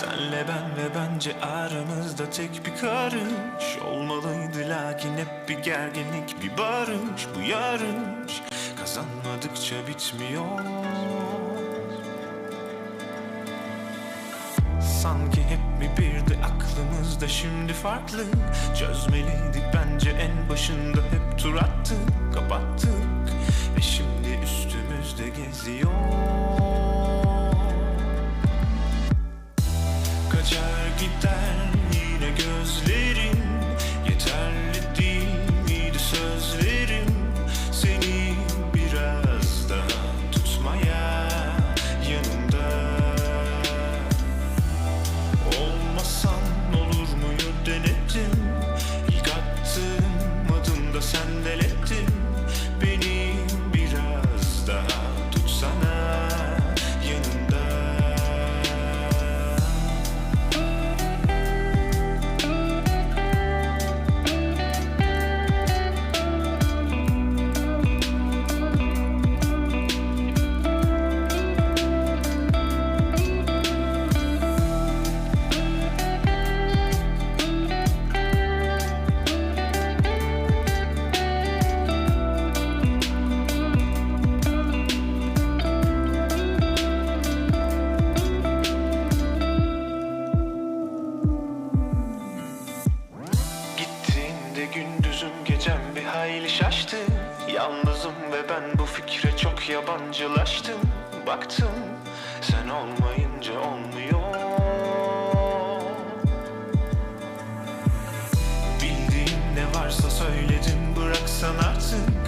Senle ben ve bence aramızda tek bir karış. Olmalıydı lakin hep bir gerginlik bir barış Bu yarış. Kazanmadıkça bitmiyor. Sanki hep mi birdi aklımızda şimdi farklı. Çözmeliydik bence en başında hep tur attık kapattık. Ve şimdi üstümüzde geziyor квітає. Yabancılaştım baktım sen olmayınca olmuyor. Bildiğim ne varsa söyledim bıraksan artık.